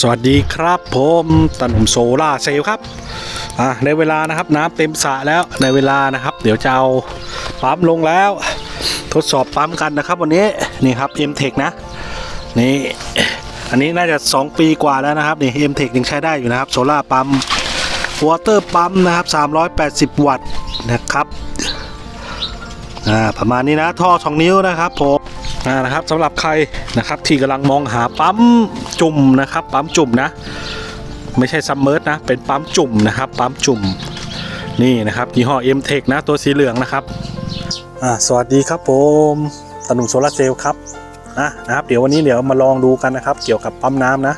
สวัสดีครับผมตันหนุ่มโซล่าเซลลครับอ่าในเวลานะครับน้ำเต็มสระแล้วในเวลานะครับ เดี๋ยวจะเอาปั๊มลงแล้ว ทดสอบปั๊มกันนะครับ วันนี้นี่ครับ m t e c h นะนี่อันนี้น่าจะ 2 ปีกว่าแล้วนะครับนี่ m t e c h ยังใช้ได้อยู่นะครับโซล่าปั๊มวอเตอร์ปั๊มนะครับ 380 วัตต์นะครับอ่าประมาณนี้นะท่อสองนิ้วนะครับผม นะครับสำหรับใครนะครับที่กำลังมองหาปั๊มจุ่มนะครับปั๊มจุ่มนะ ไม่ใช่ซัมเมอร์นะเป็นปั๊มจุ่มนะครับปั๊มจุ่มนี่นะครับยี่ห้อ m t e c h นะตัวสีเหลืองนะครับสวัสดีครับผมตนุมโซลาเซลล์ครับอะนะครับ เดี๋ยววันนี้เดี๋ยวมาลองดูกันนะครับ เกี่ยวกับปั๊มน้ำนะ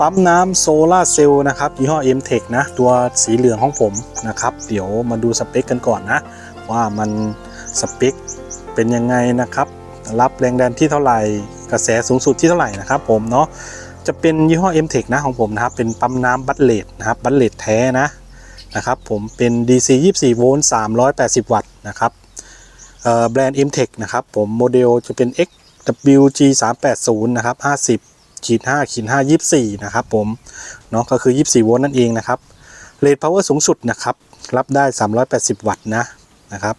ปั๊มน้ำโซลาเซลล์นะครับยี่ห้อ m t e c h นะ ตัวสีเหลืองของผมนะครับ เดี๋ยวมาดูสเปคกันก่อนนะ ว่ามันสเปคเป็นยังไงนะครับ รับแรงดันที่เท่าไหร่กระแสสูงสุดที่เท่าไหร่นะครับผมเนาะจะเป็นยี่ห้อ m t e c h นะของผมนะครับ เป็นปั๊มน้ำบัตเลตนะครับบัตเลตแท้นะนะครับผมเป็น DC 24 โวลต์380 วัตต์นะครับแบรนด์ m t e c h นะครับผมโมเดลจะเป็น XWG 380นะครับ50ขีด5ขีด5 24 นะครับผมเนาะก็คือ 24 โวลต์นั่นเองนะครับเรทพาวเวอร์สูงสุดนะครับ รับได้ 380 วัตต์นะนะครับ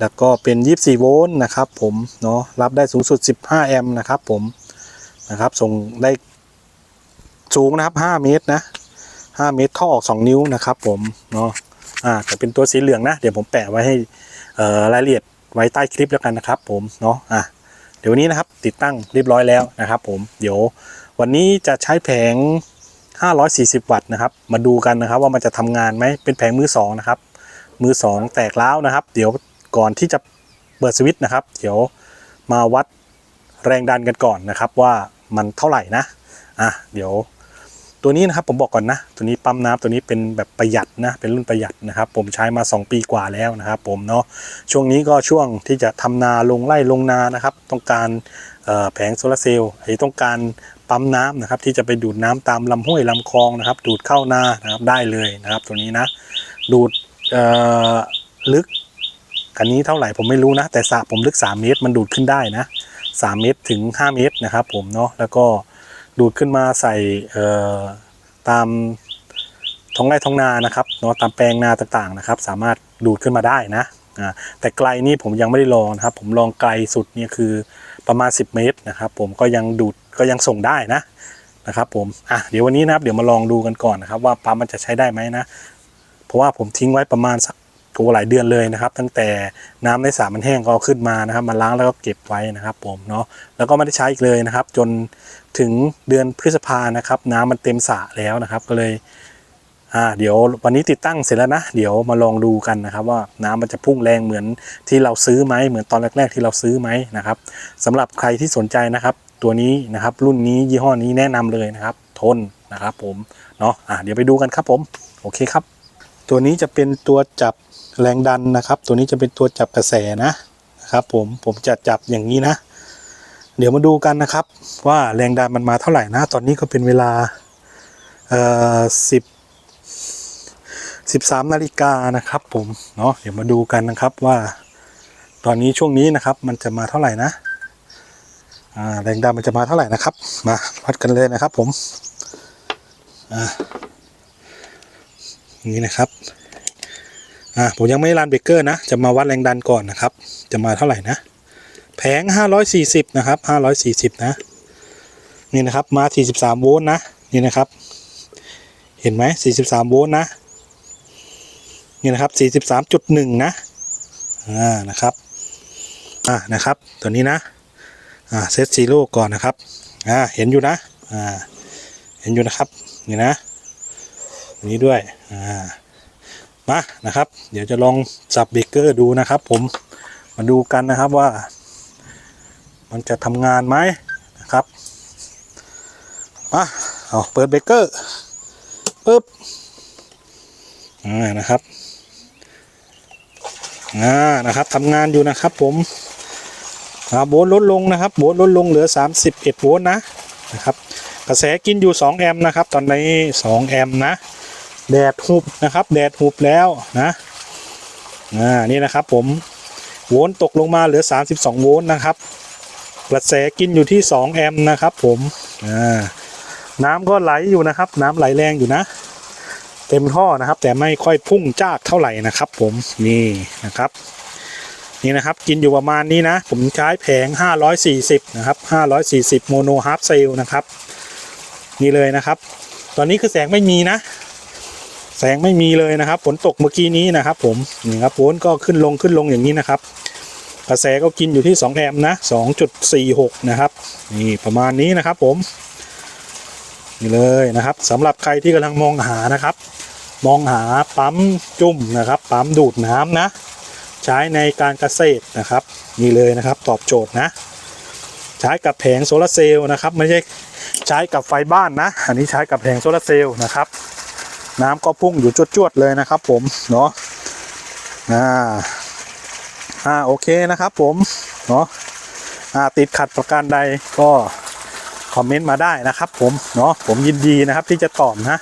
แล้วก็เป็น 24 โวลต์นะครับผมเนาะรับได้สูงสุด 15 แอมป์นะครับผมนะครับส่งได้สูงนะครับ 5 เมตรนะ 5 เมตรท่อออก 2 นิ้วนะครับผมเนาะอ่าแต่เป็นตัวสีเหลืองนะ เดี๋ยวผมแปะไว้ให้รายละเอียดไว้ใต้คลิปแล้วกันนะครับผมเนาะอะเดี๋ยววันนี้นะครับติดตั้งเรียบร้อยแล้วนะครับผมเดี๋ยววันนี้จะใช้แผง 540 วัตต์นะครับ มาดูกันนะครับว่ามันจะทำงานไหมเป็นแผงมือสองนะครับ มือสองแตกร้าวนะครับ เดี๋ยวก่อนที่จะเปิดสวิตช์นะครับ เดี๋ยวมาวัดแรงดันกันก่อนนะครับ ว่ามันเท่าไหร่นะอะเดี๋ยวตัวนี้นะครับผมบอกก่อนนะ ตัวนี้ปั๊มน้ำตัวนี้เป็นแบบประหยัดนะ เป็นรุ่นประหยัดนะครับ ผมใช้มา 2 ปีกว่าแล้วนะครับ ผมเนาะช่วงนี้ก็ช่วงที่จะทำนาลงไร่ลงนานะครับ ต้องการแผงโซลาร์เซลล์ไอ้ต้องการปั๊มน้ำนะครับ ที่จะไปดูดน้ำตามลำห้วยลำคลองนะครับ ดูดเข้านานะครับได้เลยนะครับ ตัวนี้นะ ดูด ลึกอันนี้เท่าไหร่ผมไม่รู้นะ แต่สระผมลึก 3 เมตรมันดูดขึ้นได้นะ 3 เมตรถึง 5 เมตรนะครับผมเนาะแล้วก็ดูดขึ้นมาใส่ตามท้องไร่ท้องนานะครับเนาะตามแปลงนาต่างๆนะครับ สามารถดูดขึ้นมาได้นะแต่ไกลนี่ผมยังไม่ได้ลองนะครับ ผมลองไกลสุดเนี่ยคือประมาณ 10 เมตรนะครับ ผมก็ยังดูดก็ยังส่งได้นะนะครับผมอะเดี๋ยววันนี้นะครับเดี๋ยวมาลองดูกันก่อนนะครับ ว่าปั๊มมันจะใช้ได้ไหมนะ เพราะว่าผมทิ้งไว้ประมาณสักตัวหลายเดือนเลยนะครับ ตั้งแต่น้ำในสระมันแห้งก็ขึ้นมานะครับ มาล้างแล้วก็เก็บไว้นะครับผมเนาะแล้วก็ไม่ได้ใช้อีกเลยนะครับ จนถึงเดือนพฤษภานะครับ น้ำมันเต็มสระแล้วนะครับ ก็เลยอ่าเดี๋ยววันนี้ติดตั้งเสร็จแล้วนะ เดี๋ยวมาลองดูกันนะครับ ว่าน้ำมันจะพุ่งแรงเหมือนที่เราซื้อไหมเหมือนตอนแรก ๆ ที่เราซื้อไหมนะครับสำหรับใครที่สนใจนะครับ ตัวนี้นะครับ รุ่นนี้ยี่ห้อนี้แนะนำเลยนะครับ ทนนะครับ ผมเนาะอ่าเดี๋ยวไปดูกันครับผม โอเคครับ ตัวนี้จะเป็นตัวจับแรงดันนะครับ ตัวนี้จะเป็นตัวจับกระแสนะนะครับ ผมผมจะจับอย่างนี้นะ เดี๋ยวมาดูกันนะครับ ว่าแรงดันมันมาเท่าไหร่นะ ตอนนี้ก็เป็นเวลาเอ่อสิบสิบสามนาฬิกานะครับ ผมเนาะเดี๋ยวมาดูกันนะครับว่า ตอนนี้ช่วงนี้นะครับมันจะมาเท่าไหร่นะแรงดันมันจะมาเท่าไหร่นะครับ มาวัดกันเลยนะครับ ผมอ่า นี้นะครับอ่าผมยังไม่รันเบรกเกอร์นะ จะมาวัดแรงดันก่อนนะครับ จะมาเท่าไหร่นะ แผง 540 นะครับ 540 นะ นี่นะครับ มา 43 โวลต์นะ นี่นะครับ เห็นไหม 43 โวลต์นะ นี่นะครับ 43.1 นะ อ่า นะครับ อ่านะครับ ตัวนี้นะ อ่า เซตซีโร่ก่อนนะครับ อ่า เห็นอยู่นะ อ่า เห็นอยู่นะครับ นี่นะ นี้ด้วยอ่ามานะครับ เดี๋ยวจะลองสับเบรกเกอร์ดูนะครับ ผมมาดูกันนะครับว่า มันจะทำงานไหมนะครับมาเอาเปิดเบรกเกอร์ปึ๊บอ่านะครับอ่านะครับทำงานอยู่นะครับ ผมอาโวลต์ลดลงนะครับโวลต์ลดลงเหลือ 31โวลต์นะนะครับกระแสกินอยู่ 2 แอมป์นะครับ ตอนนี้ 2 แอมป์นะ แดดหุบนะครับ แดดหุบแล้วนะอ่านี่นะครับผมโวลต์ตกลงมาเหลือ 32 โวลต์นะครับกระแสกินอยู่ที่ 2 แอมป์นะครับผมอ่าน้ำก็ไหลอยู่นะครับ น้ำไหลแรงอยู่นะ เต็มท่อนะครับ แต่ไม่ค่อยพุ่งจากเท่าไหร่นะครับ ผมนี่นะครับ นี่นะครับกินอยู่ประมาณนี้นะ ผมใช้แผง 540 นะครับ 540 โมโนฮาร์ฟเซลนะครับ นี่เลยนะครับ ตอนนี้คือแสงไม่มีนะ แสงไม่มีเลยนะครับฝนตกเมื่อกี้นี้นะครับ ผมนี่ครับฝนก็ขึ้นลงขึ้นลงอย่างนี้นะครับ กระแสก็กินอยู่ที่ 2 แอมป์นะ 2.46 นะครับ นี่ประมาณนี้นะครับผม นี่เลยนะครับสำหรับใครที่กำลังมองหานะครับ มองหาปั๊มจุ่มนะครับ ปั๊มดูดน้ำนะ ใช้ในการเกษตรนะครับ นี่เลยนะครับตอบโจทย์นะ ใช้กับแผงโซลาร์เซลล์นะครับ ไม่ใช่ใช้กับไฟบ้านนะ อันนี้ใช้กับแผงโซลาร์เซลล์นะครับ น้ำก็พุ่งอยู่จวดๆเลยนะครับ ผมเนาะอ่าอ่าโอเคนะครับ ผมเนาะอ่าติดขัดประการใดก็คอมเมนต์มาได้นะครับ ผมเนาะผมยินดีนะครับที่จะตอบนะ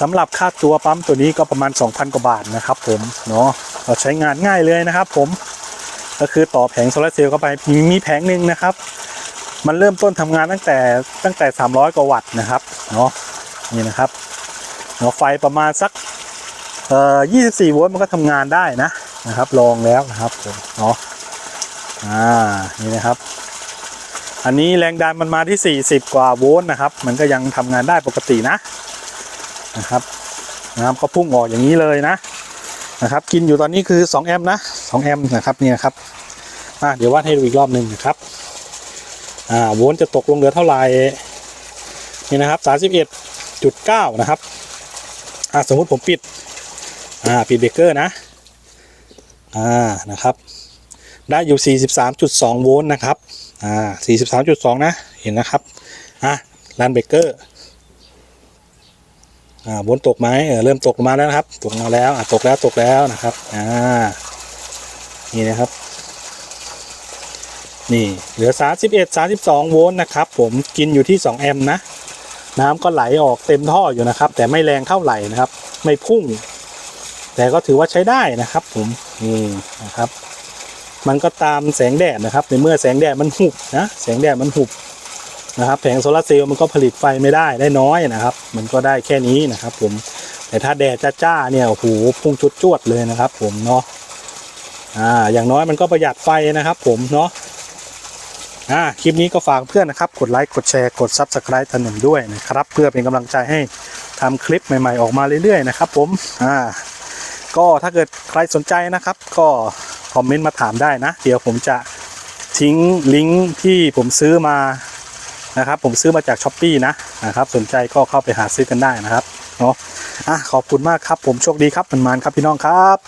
สำหรับค่าตัวปั๊มตัวนี้ก็ประมาณ 2,000 กว่าบาทนะครับ ผมเนาะเราใช้งานง่ายเลยนะครับ ผมก็คือต่อแผงโซลาร์เซลล์เข้าไปมีมีแผงหนึ่งนะครับ มันเริ่มต้นทำงานตั้งแต่ตั้งแต่ 300 กว่าวัตต์นะครับเนาะนี่นะครับ ไฟประมาณสักเอ่อ24 โวลต์มันก็ทำงานได้นะนะครับลองแล้วนะครับผมเนาะอ่านี่นะครับ อันนี้แรงดันมันมาที่ 40 กว่าโวลต์นะครับ มันก็ยังทำงานได้ปกตินะนะครับน้ำก็พุ่งออกอย่างนี้เลยนะนะครับ กินอยู่ตอนนี้คือ 2 แอมป์นะ2แอมป์นะครับเนี่ยครับอ่าเดี๋ยววัดให้ดูอีกรอบหนึ่งนะครับอ่าโวลต์จะตกลงเหลือเท่าไหร่นี่นะครับ 31.9 นะครับ อ่าสมมุติผมปิดอ่าปิดเบรกเกอร์นะอ่านะครับ ได้อยู่ 43.2 โวลต์นะครับอ่า43.2 นะเห็นนะครับอะรันเบรกเกอร์อ่าโวลต์ตกไหมเออเริ่มตกมาแล้วนะครับ ตกมาแล้วอ่าตกแล้วตกแล้วนะครับอ่านี่นะครับนี่เหลือ 31 32 โวลต์นะครับ ผมกินอยู่ที่ 2 แอมป์นะ น้ำก็ไหลออกเต็มท่ออยู่นะครับ แต่ไม่แรงเท่าไหร่นะครับ ไม่พุ่ง แต่ก็ถือว่าใช้ได้นะครับ ผมนี่นะครับ มันก็ตามแสงแดดนะครับ ในเมื่อแสงแดดมันหุบนะแสงแดดมันหุบนะครับ แผงโซลาร์เซลล์มันก็ผลิตไฟไม่ได้ได้น้อยนะครับ มันก็ได้แค่นี้นะครับ ผมแต่ถ้าแดดจ้าๆเนี่ยโอ้โหพุ่งจุดจวดเลยนะครับ ผมเนาะอ่าอย่างน้อยมันก็ประหยัดไฟนะครับ ผมเนาะ อ่าคลิปนี้ก็ฝากเพื่อนนะครับ กดไลค์กดแชร์กด Subscribe ถนนด้วยนะครับ เพื่อเป็นกำลังใจให้ทำคลิปใหม่ๆ ออกมาเรื่อยๆนะครับ ผมอ่าก็ถ้าเกิดใครสนใจนะครับ ก็คอมเมนต์มาถามได้นะ เดี๋ยวผมจะทิ้งลิงก์ที่ผมซื้อมานะครับ ผมซื้อมาจากช้อปปีนะนะครับ สนใจก็เข้าไปหาซื้อกันได้นะครับเนาะอะขอบคุณมากครับ ผมโชคดีครับมันๆครับพี่น้องครับ